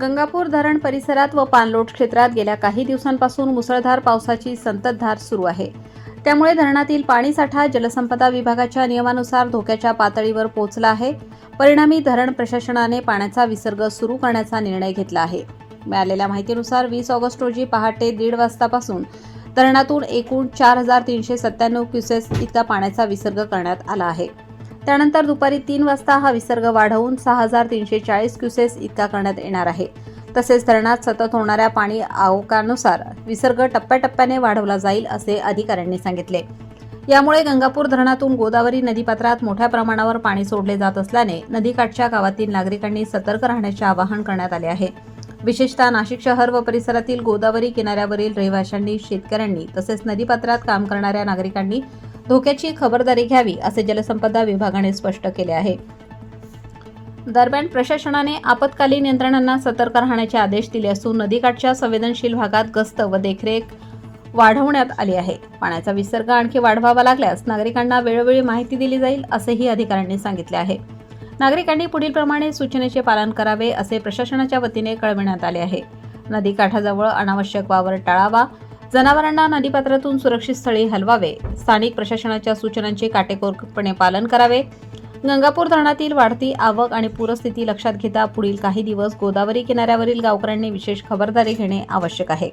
गंगापूर धरण परिसरात व पाणलोट क्षेत्रात गेल्या काही दिवसांपासून मुसळधार पावसाची संततधार सुरू आहे. त्यामुळे धरणातील पाणीसाठा जलसंपदा विभागाच्या नियमानुसार धोक्याच्या पातळीवर पोहोचला आहे. परिणामी धरण प्रशासनाने पाण्याचा विसर्ग सुरू करण्याचा निर्णय घेतला आहे. मिळालेल्या माहितीनुसार वीस ऑगस्ट रोजी पहाटे दीड वाजतापासून धरणातून एकूण चार हजार तीनशे सत्त्याण्णव क्युसेस इतका पाण्याचा विसर्ग करण्यात आला आहे. त्यानंतर दुपारी तीन वाजता हा विसर्ग वाढवून सहा हजार तीनशे चाळीस क्युसेस इतका करण्यात येणार आहे. तसेच धरणात सतत होणाऱ्या पाणी आवकानुसार विसर्ग टप्प्याटप्प्याने वाढवला जाईल असे अधिकाऱ्यांनी सांगितले. यामुळे गंगापूर धरणातून गोदावरी नदीपात्रात मोठ्या प्रमाणावर पाणी सोडले जात असल्याने नदीकाठच्या गावातील नागरिकांनी सतर्क राहण्याचे आवाहन करण्यात आले आहे. विशेषतः नाशिक शहर व परिसरातील गोदावरी किनाऱ्यावरील रहिवाशांनी शेतकऱ्यांनी तसेच नदीपात्रात काम करणाऱ्या नागरिकांनी धोक्याची खबरदारी घ्यावी असे जलसंपदा विभागाने स्पष्ट केले आहे. दरम्यान प्रशासनाने आपत्कालीन यंत्रणांना सतर्क राहण्याचे आदेश दिले असून नदीकाठच्या संवेदनशील भागात गस्त व देखरेख वाढवण्यात आली आहे. पाण्याचा विसर्ग आणखी वाढवावा लागल्यास नागरिकांना वेळोवेळी माहिती दिली जाईल असेही अधिकाऱ्यांनी सांगितले आहे. नागरिकांनी पुढील प्रमाणे सूचनेचे पालन करावे असे प्रशासनाच्या वतीने कळविण्यात आले आहे. नदीकाठाजवळ अनावश्यक वावर टाळावा जनावरांना नदीपात्रातून सुरक्षित स्थळी हलवावे. स्थानिक प्रशासनाच्या सूचनांचे काटेकोरपणे पालन करावे. गंगापूर धरणातील वाढती आवक आणि पूरस्थिती लक्षात घेता पुढील काही दिवस गोदावरी किनाऱ्यावरील गावकऱ्यांनी विशेष खबरदारी घेणे आवश्यक आहे.